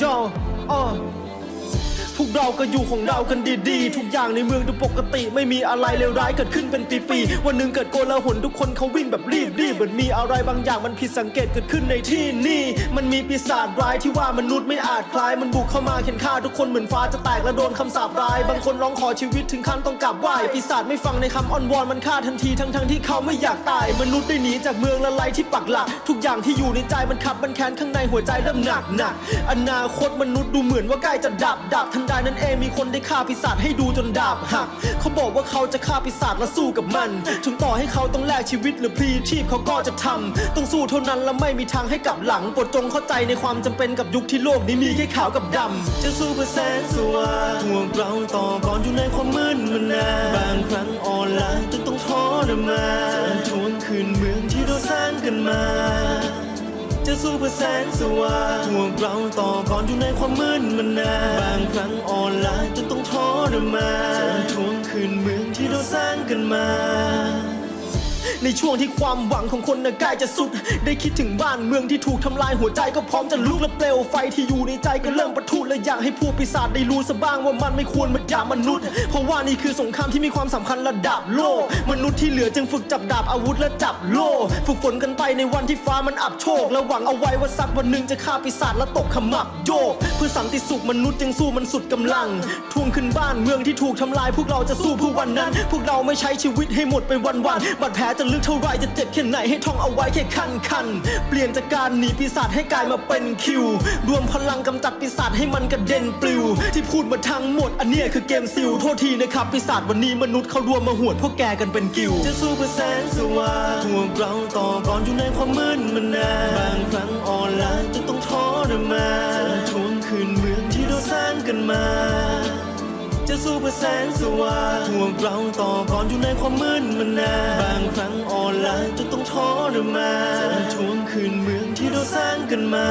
叫哦。 เราก็อยู่ของเรากันดีๆ ทุกอย่างในเมืองดูปกติไม่มีอะไรเลวร้ายเกิดขึ้นเป็นปีๆวันหนึ่งเกิดโกลาหลทุกคนเขาวิ่งแบบรีบรีเหมือนมีอะไรบางอย่างมันผิดสังเกตเกิดขึ้นในที่นี่มันมีปีศาจร้ายที่ว่ามนุษย์ไม่อาจคลายมันบุกเข้ามาเข็นฆ่าทุกคนเหมือนฟ้าจะแตกและโดนคำสาปร้าย บางคนร้องขอชีวิตถึงขั้นต้องกลับไหวปีศาจไม่ฟังในคำอ้อนวอนมันฆ่าทันทีทั้งๆที่เขาไม่อยากตาย มนุษย์ได้หนีจากเมืองละไลที่ปักหลัก ทุกอย่างที่อยู่ในใจมันขับมันแค้นข้างในหัวใจเริ่มหนักหนักอนาคตมนุษย์ดูเหมือนว่าใกล้จะดับดับทันใดนั้นเองมีคนได้ฆ่าปีศาจให้ดูจนดาบหักเขาบอกว่าเขาจะฆ่าปีศาจและสู้กับมัน ถึงต่อให้เขาต้องแลกชีวิตหรือพลีชีพเขาก็จะทำต้องสู้เท่านั้นและไม่มีทางให้กลับหลังโปรดจงเข้าใจในความจำเป็นกับยุคที่โลกนี้มีแค่ขาวกับดำจะสู้เพื่อแสงสว่างพวกเราต่อก่อนอยู่ในความมืดมานานบางครั้งอ่อนล้าจนต้องท้อรมาน จะสู้เพื่อแสงสว่างทวงเราต่อก่อนอยู่ในความมืดมานานบางครั้งอ่อนล้าจนต้องท้อรมานทวงคืนเมืองที่เราสร้างกันมา ในช่วงที่ความหวังของคนน่ะใกล้จะสุด ได้คิดถึงบ้านเมืองที่ถูกทำลายหัวใจก็พร้อมจะลุกและเปลวไฟที่อยู่ในใจก็เริ่มประทุและอยากให้พวกปีศาจได้รู้ซะบ้างว่ามันไม่ควรมาด่ามนุษย์ เพราะว่านี่คือสงครามที่มีความสำคัญระดับโลก มนุษย์ที่เหลือจึงฝึกจับดาบอาวุธและจับโล่ฝึกฝนกันไปในวันที่ฟ้ามันอับโชค และหวังเอาไว้ว่าสักวันหนึ่งจะฆ่าปีศาจและตกขมับโยก เพื่อสันติสุขมนุษย์จึงสู้มันสุดกำลัง ทวงขึ้นบ้านเมืองที่ถูกทำลาย พวกเราจะสู้เพื่อวันนั้น พวกเราไม่ใช้ชีวิตให้หมดไปวันๆบาดแผลจะลึกเท่าไรจะเจ็บแค่ไหนให้ท่องเอาไว้แค่คันคันเปลี่ยนจากการหนีปีศาจให้กลายมาเป็นคิว รวมพลังกำจัดปีศาจให้มันกระเด็นปลิว ที่พูดมาทั้งหมดอันเนี้ยคือเกมซิลโทษทีนะครับปีศาจวันนี้มนุษย์เขารวมมาหวดพวกแกกันเป็นกิว จะสู้เพื่อแสงสว่างพวกเราต่อก่อนอยู่ในความมืดมานานบางครั้งอ่อนล้าจนต้องท้อรมานทวงคืนเมืองที่เราสร้างกันมา จะสู้เพื่อแสงสว่างทวงเราต่อก่อนอยู่ในความมืดมานานบางครั้งอ่อนล้าจนต้องท้อหรือมาทวงคืนเมืองที่เราสร้างกันมา